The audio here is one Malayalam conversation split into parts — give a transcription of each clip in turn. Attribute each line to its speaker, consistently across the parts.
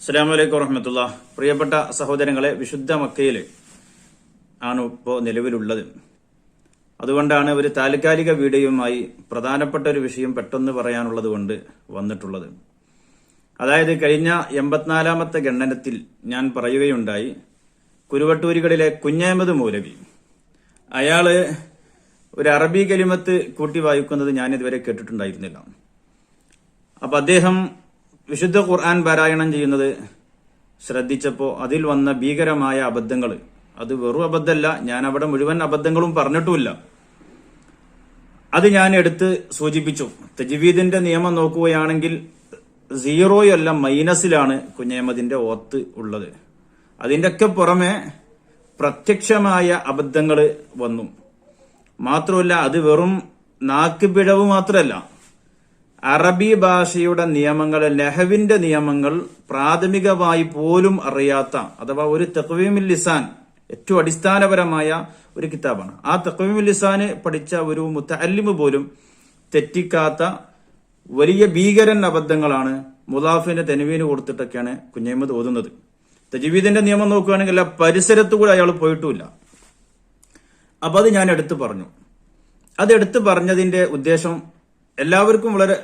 Speaker 1: അസ്സാം വലൈക്കും വറഹമത്തുള്ള. പ്രിയപ്പെട്ട സഹോദരങ്ങളെ വിശുദ്ധ മക്കയിൽ ആണ് ഇപ്പോൾ നിലവിലുള്ളത്. അതുകൊണ്ടാണ് ഒരു താൽക്കാലിക വീഡിയോയുമായി പ്രധാനപ്പെട്ട ഒരു വിഷയം പെട്ടെന്ന് പറയാനുള്ളത് കൊണ്ട് വന്നിട്ടുള്ളത്. അതായത് കഴിഞ്ഞ എൺപത്തിനാലാമത്തെ ഗണ്ണനത്തിൽ ഞാൻ പറയുകയുണ്ടായി കുരുവട്ടൂരികളിലെ കുഞ്ഞഹമ്മദ് മൗലവി അയാൾ ഒരു അറബി കലിമത്ത് കൂട്ടി വായിക്കുന്നത് ഞാൻ ഇതുവരെ കേട്ടിട്ടുണ്ടായിരുന്നില്ല. അപ്പൊ അദ്ദേഹം വിശുദ്ധ ഖുർആൻ പാരായണം ചെയ്യുന്നത് ശ്രദ്ധിച്ചപ്പോൾ അതിൽ വന്ന ഭീകരമായ അബദ്ധങ്ങൾ അത് വെറും അബദ്ധമല്ല ഞാൻ അവിടെ മുഴുവൻ അബദ്ധങ്ങളും പറഞ്ഞിട്ടുമില്ല. അത് ഞാൻ എടുത്ത് സൂചിപ്പിച്ചു. തജ്വീദിന്റെ നിയമം നോക്കുകയാണെങ്കിൽ സീറോയല്ല മൈനസിലാണ് കുഞ്ഞേമതിന്റെ ഓത്ത് ഉള്ളത്. അതിന്റെയൊക്കെ പുറമെ പ്രത്യക്ഷമായ അബദ്ധങ്ങൾ വന്നു. മാത്രമല്ല അത് വെറും നാക്ക് പിഴവ് മാത്രമല്ല. അറബി ഭാഷയുടെ നിയമങ്ങൾ ലഹവിന്റെ നിയമങ്ങൾ പ്രാഥമികമായി പോലും അറിയാത്ത അഥവാ ഒരു തെക്വീമിൽ ലിസാൻ ഏറ്റവും അടിസ്ഥാനപരമായ ഒരു കിതാബാണ്. ആ തെക്വീമിൽ ലിസാന് പഠിച്ച ഒരു മുത്തല്ലിമ് പോലും തെറ്റിക്കാത്ത വലിയ ഭീകരൻ അബദ്ധങ്ങളാണ് മുലാഫിന്റെ തെനുവീന് കൊടുത്തിട്ടൊക്കെയാണ് കുഞ്ഞമ്മ ഓതുന്നത്. തജീവീദിന്റെ നിയമം നോക്കുകയാണെങ്കിൽ പരിസരത്തു കൂടെ അയാൾ പോയിട്ടുമില്ല. അപ്പൊ അത് ഞാൻ എടുത്തു പറഞ്ഞു. അത് എടുത്തു പറഞ്ഞതിന്റെ ഉദ്ദേശം എല്ലാവർക്കും വളരെ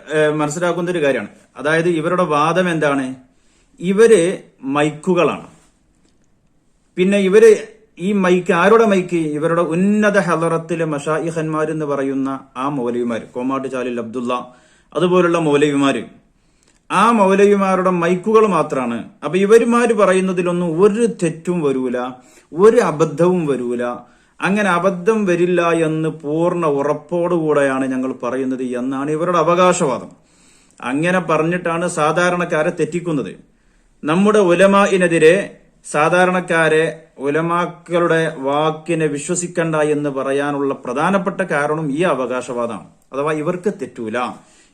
Speaker 1: മനസ്സിലാക്കുന്ന ഒരു കാര്യമാണ്. അതായത് ഇവരുടെ വാദം എന്താണ്? ഇവർ മൈക്കുകളാണ്. പിന്നെ ഇവർ ഈ മൈക്ക് ആരുടെ മൈക്ക്? ഇവരുടെ ഉന്നത ഹലറത്തിലെ മഷായിഹന്മാർ എന്ന് പറയുന്ന ആ മൗലവിമാർ കോമാട്ട് ചാലിൽ അബ്ദുള്ള അതുപോലുള്ള മൗലവിമാർ ആ മൗലവിമാരുടെ മൈക്കുകൾ മാത്രമാണ് അപ്പൊ ഇവരുമാര് പറയുന്നതിലൊന്നും ഒരു തെറ്റും വരൂല ഒരു അബദ്ധവും വരൂല. അങ്ങനെ അബദ്ധം വരില്ല എന്ന് പൂർണ ഉറപ്പോടുകൂടെയാണ് ഞങ്ങൾ പറയുന്നത് എന്നാണ് ഇവരുടെ അവകാശവാദം. അങ്ങനെ പറഞ്ഞിട്ടാണ് സാധാരണക്കാരെ തെറ്റിക്കുന്നത്. നമ്മുടെ ഉലമായിനെതിരെ സാധാരണക്കാരെ ഉലമാക്കളുടെ വാക്കിനെ വിശ്വസിക്കണ്ട എന്ന് പറയാനുള്ള പ്രധാനപ്പെട്ട കാരണം ഈ അവകാശവാദമാണ്. അഥവാ ഇവർക്ക് തെറ്റൂല.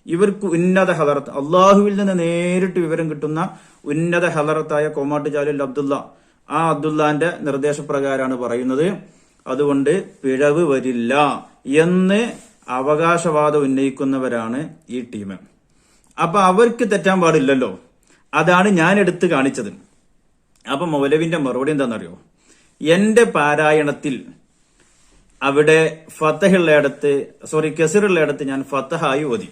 Speaker 1: ഇവർക്ക് ഉന്നത ഹലറത്ത് അള്ളാഹുവിൽ നിന്ന് നേരിട്ട് വിവരം കിട്ടുന്ന ഉന്നത ഹലറത്തായ കോമാട്ട് ജാലുൽ അബ്ദുള്ള. ആ അബ്ദുല്ലാന്റെ നിർദ്ദേശപ്രകാരമാണ് പറയുന്നത്. അതുകൊണ്ട് പിഴവ് വരില്ല എന്ന് അവകാശവാദം ഉന്നയിക്കുന്നവരാണ് ഈ ടീം. അപ്പൊ അവർക്ക് തെറ്റാൻ പാടില്ലല്ലോ. അതാണ് ഞാൻ എടുത്തു കാണിച്ചത്. അപ്പൊ മൗലവിന്റെ മറുപടി എന്താണെന്നറിയോ? എന്റെ പാരായണത്തിൽ അവിടെ ഫത്തഹുള്ളയിടത്ത് സോറി കെസിറുള്ളയിടത്ത് ഞാൻ ഫത്തഹായി ഓതി.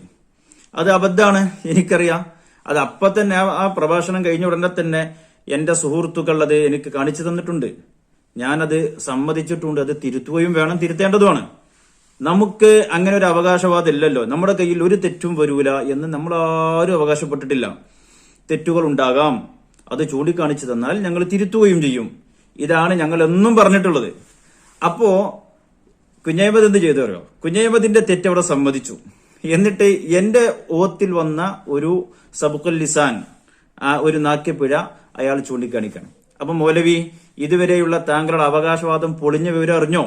Speaker 1: അത് അബദ്ധാണ് എനിക്കറിയാം. അത് അപ്പൊ തന്നെ ആ- പ്രഭാഷണം കഴിഞ്ഞ ഉടനെ തന്നെ എന്റെ സുഹൃത്തുക്കൾ അത് എനിക്ക് കാണിച്ചു തന്നിട്ടുണ്ട്. ഞാനത് സമ്മതിച്ചിട്ടുണ്ട് അത് തിരുത്തുകയും വേണം തിരുത്തേണ്ടതുമാണ്. നമുക്ക് അങ്ങനെ ഒരു അവകാശവാദം ഇല്ലല്ലോ നമ്മുടെ കയ്യിൽ ഒരു തെറ്റും വരൂല എന്ന് നമ്മൾ ആരും അവകാശപ്പെട്ടിട്ടില്ല. തെറ്റുകൾ ഉണ്ടാകാം. അത് ചൂണ്ടിക്കാണിച്ചു തന്നാൽ ഞങ്ങൾ തിരുത്തുകയും ചെയ്യും. ഇതാണ് ഞങ്ങൾ എന്നും പറഞ്ഞിട്ടുള്ളത്. അപ്പോ കുഞ്ഞയ്മത് എന്ത് ചെയ്തു അറിയോ? കുഞ്ഞയ്മതിന്റെ തെറ്റ് അവിടെ സമ്മതിച്ചു. എന്നിട്ട് എന്റെ ഓത്തിൽ വന്ന ഒരു സബുക്കൽ ലിസാൻ ആ ഒരു നാക്യപ്പിഴ അയാൾ ചൂണ്ടിക്കാണിക്കണം അപ്പൊ മൗലവി ഇതുവരെയുള്ള താങ്കളുടെ അവകാശവാദം പൊളിഞ്ഞ വിവരം അറിഞ്ഞോ?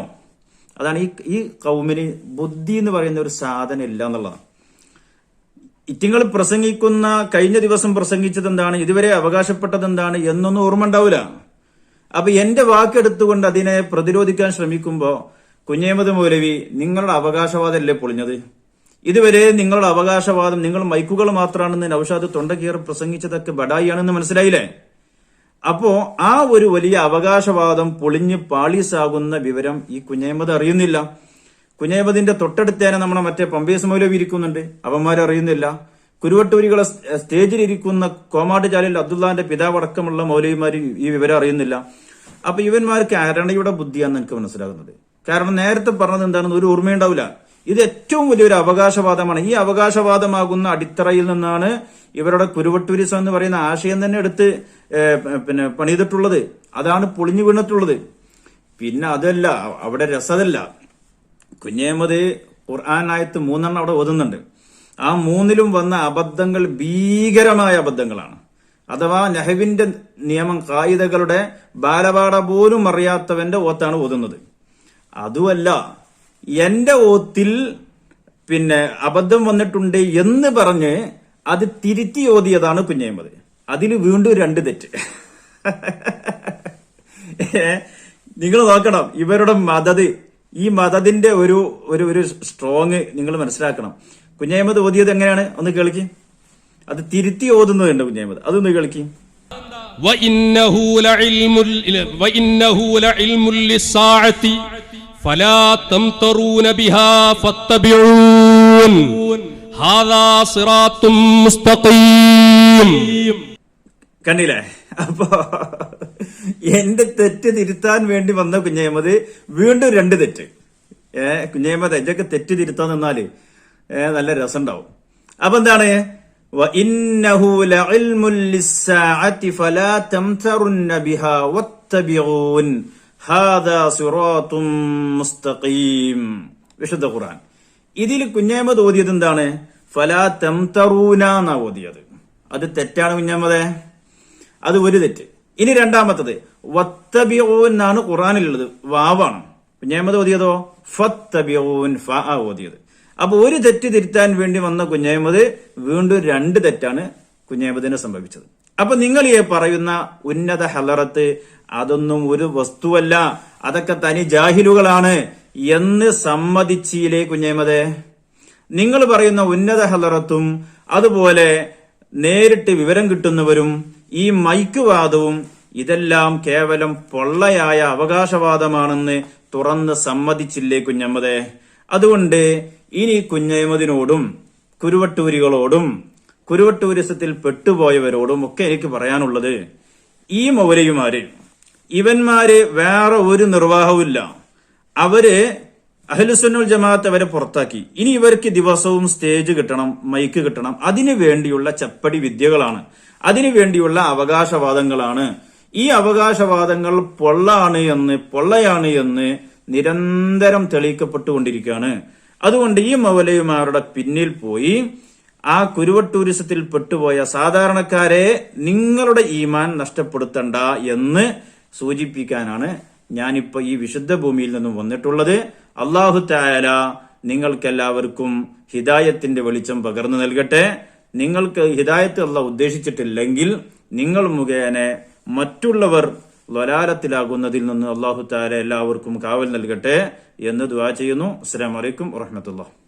Speaker 1: അതാണ് ഈ ഈ കൗമിന് ബുദ്ധി എന്ന് പറയുന്ന ഒരു സാധനം ഇല്ല എന്നുള്ളതാണ് ഇറ്റിങ്ങൾ പ്രസംഗിക്കുന്ന കഴിഞ്ഞ ദിവസം പ്രസംഗിച്ചത് എന്താണ്? ഇതുവരെ അവകാശപ്പെട്ടത് എന്താണ് എന്നൊന്നും ഓർമ്മ ഉണ്ടാവില്ല അപ്പൊ എന്റെ വാക്കെടുത്തുകൊണ്ട് അതിനെ പ്രതിരോധിക്കാൻ ശ്രമിക്കുമ്പോൾ കുഞ്ഞേമത് മൗലവി നിങ്ങളുടെ അവകാശവാദമല്ലേ പൊളിഞ്ഞത്? ഇതുവരെ നിങ്ങളുടെ അവകാശവാദം നിങ്ങൾ മൈക്കുകൾ മാത്രമാണെന്ന് നൌഷാദ് തൊണ്ടകീർ പ്രസംഗിച്ചതൊക്കെ ബഡായിയാണെന്ന് മനസ്സിലായില്ലേ? അപ്പോ ആ ഒരു വലിയ അവകാശവാദം പൊളിഞ്ഞ് പാളീസാകുന്ന വിവരം ഈ കുഞ്ഞേമത് അറിയുന്നില്ല. കുഞ്ഞേമതിന്റെ തൊട്ടടുത്തേനെ നമ്മുടെ മറ്റേ പമ്പേസ് മൗലവി ഇരിക്കുന്നുണ്ട്. അവന്മാരറിയുന്നില്ല. കുരുവട്ടൂരികളെ സ്റ്റേജിൽ ഇരിക്കുന്ന കോമാട്ട് ചാലിൽ അബ്ദുല്ലാന്റെ പിതാവടക്കമുള്ള മൗലവിമാർ ഈ വിവരം അറിയുന്നില്ല. അപ്പൊ ഇവന്മാർക്ക് അരണയുടെ ബുദ്ധിയാണെന്ന് എനിക്ക് മനസ്സിലാകുന്നത്. കാരണം നേരത്തെ പറഞ്ഞത് എന്താണെന്ന് ഒരു ഓർമ്മയുണ്ടാവില്ല. ഇത് ഏറ്റവും വലിയൊരു അവകാശവാദമാണ്. ഈ അവകാശവാദമാകുന്ന അടിത്തറയിൽ നിന്നാണ് ഇവരുടെ കുരുവട്ടൂരിസം എന്ന് പറയുന്ന ആശയം തന്നെ എടുത്ത് പിന്നെ പണിതിട്ടുള്ളത്. അതാണ് പൊളിഞ്ഞു വീണിട്ടുള്ളത്. പിന്നെ അതല്ല അവിടെ രസതല്ല. കുഞ്ഞേമത് ഖുർആാനായത്ത് മൂന്നെണ്ണം അവിടെ ഓതുന്നുണ്ട്. ആ മൂന്നിലും വന്ന അബദ്ധങ്ങൾ ഭീകരമായ അബദ്ധങ്ങളാണ്. അഥവാ നെഹവിന്റെ നിയമം കായികകളുടെ ബാലപാഠ പോലും അറിയാത്തവന്റെ ഓത്താണ് ഓതുന്നത്. അതുമല്ല എന്റെ ഓത്തിൽ പിന്നെ അബദ്ധം വന്നിട്ടുണ്ട് എന്ന് പറഞ്ഞ് അത് തിരുത്തി ഓതിയതാണ് കുഞ്ഞേമത് അതിൽ വീണ്ടും രണ്ട് തെറ്റ് നിങ്ങൾ നോക്കണം ഇവരുടെ മതത് ഈ മതത്തിന്റെ ഒരു ഒരു ഒരു സ്ട്രോങ് നിങ്ങൾ മനസ്സിലാക്കണം കുഞ്ഞയ്മത് ഓതിയത് എങ്ങനെയാണ് ഒന്ന് കേൾക്കി അത് തിരുത്തി ഓതുന്നതുണ്ട് കുഞ്ഞയ്മത് അതൊന്ന് കേൾക്കി
Speaker 2: എന്താ وإنه لعلم وإنه لعلم للساعة
Speaker 1: കണ്ടില്ലേ? അപ്പോ എന്റെ തെറ്റ് തിരുത്താൻ വേണ്ടി വന്ന കുഞ്ഞേമത് വീണ്ടും രണ്ട് തെറ്റ്. ഏ കുഞ്ഞേമത് എജൊക്കെ തെറ്റ് തിരുത്താൻ നിന്നാൽ ഏ നല്ല രസം ഉണ്ടാവും അപ്പൊ എന്താണ്? ഇന്നഹു മുസ്തഖീം. വിശുദ്ധ ഖുർആൻ. ഇതിൽ കുഞ്ഞേമത് ഓതിയത് എന്താണ്? ഫലാ തെംതറൂന എന്നാ ഓതിയത്. അത് തെറ്റാണ് കുഞ്ഞേമതെ അത് ഒരു തെറ്റ്. ഇനി രണ്ടാമത്തത് വത്തബിയോൻ എന്നാണ് ഖുറാനിലുള്ളത് വാവാണ്. കുഞ്ഞേമത് ഓതിയതോ? ഫത്തബിയോൻ ഫ ആ ഓതിയത്. അപ്പൊ ഒരു തെറ്റ് തിരുത്താൻ വേണ്ടി വന്ന കുഞ്ഞേമത് വീണ്ടും രണ്ട് തെറ്റാണ് കുഞ്ഞേമതിന് സംഭവിച്ചത്. അപ്പൊ നിങ്ങൾ ഈ പറയുന്ന ഉന്നത ഹലറത്ത് അതൊന്നും ഒരു വസ്തുവല്ല. അതൊക്കെ തനി ജാഹിലുകളാണ് എന്ന് സമ്മതിച്ചില്ലേ കുഞ്ഞേമതെ? നിങ്ങൾ പറയുന്ന ഉന്നത ഹലറത്തും അതുപോലെ നേരിട്ട് വിവരം കിട്ടുന്നവരും ഈ മൈക്കുവാദവും ഇതെല്ലാം കേവലം പൊള്ളയായ അവകാശവാദമാണെന്ന് തുറന്ന് സമ്മതിച്ചില്ലേ കുഞ്ഞമ്മതെ അതുകൊണ്ട് ഇനി കുഞ്ഞമ്മദിനോടും കുരുവട്ടൂരികളോടും കുരുവട്ടൂരിസത്തിൽ പെട്ടുപോയവരോടും ഒക്കെ എനിക്ക് പറയാനുള്ളത് ഈ മൗലയുമാര് ഇവന്മാര് വേറെ ഒരു നിർവാഹവുമില്ല അവർ അഹ്ലുസുന്നുൽ ജമാഅത്ത് അവരെ പുറത്താക്കി. ഇനി ഇവർക്ക് ദിവസവും സ്റ്റേജ് കിട്ടണം മൈക്ക് കിട്ടണം. അതിനു വേണ്ടിയുള്ള ചപ്പടി വിദ്യകളാണ്. അതിനു വേണ്ടിയുള്ള അവകാശവാദങ്ങളാണ്. ഈ അവകാശവാദങ്ങൾ പൊള്ളാണ് എന്ന് പൊള്ളയാണ് എന്ന് നിരന്തരം തെളിയിക്കപ്പെട്ടുകൊണ്ടിരിക്കുകയാണ്. അതുകൊണ്ട് ഈ മൗലയുമാരുടെ പിന്നിൽ പോയി ആ കുരുവട്ടൂരിസത്തിൽ പെട്ടുപോയ സാധാരണക്കാരെ നിങ്ങളുടെ ഈമാൻ നഷ്ടപ്പെടുത്തണ്ട എന്ന് സൂചിപ്പിക്കാനാണ് ഞാനിപ്പോ ഈ വിശുദ്ധ ഭൂമിയിൽ നിന്നും വന്നിട്ടുള്ളത്. അള്ളാഹു തായാല നിങ്ങൾക്കെല്ലാവർക്കും ഹിദായത്തിന്റെ വെളിച്ചം പകർന്നു നൽകട്ടെ. നിങ്ങൾക്ക് ഹിദായത്ത് അല്ല ഉദ്ദേശിച്ചിട്ടില്ലെങ്കിൽ നിങ്ങൾ മുഖേന മറ്റുള്ളവർ ലൊലാലത്തിലാകുന്നതിൽ നിന്ന് അള്ളാഹു താര എല്ലാവർക്കും കാവൽ നൽകട്ടെ എന്ന് ദുവാ ചെയ്യുന്നു. അസ്സാം വലൈക്കും വറഹമത്തുള്ള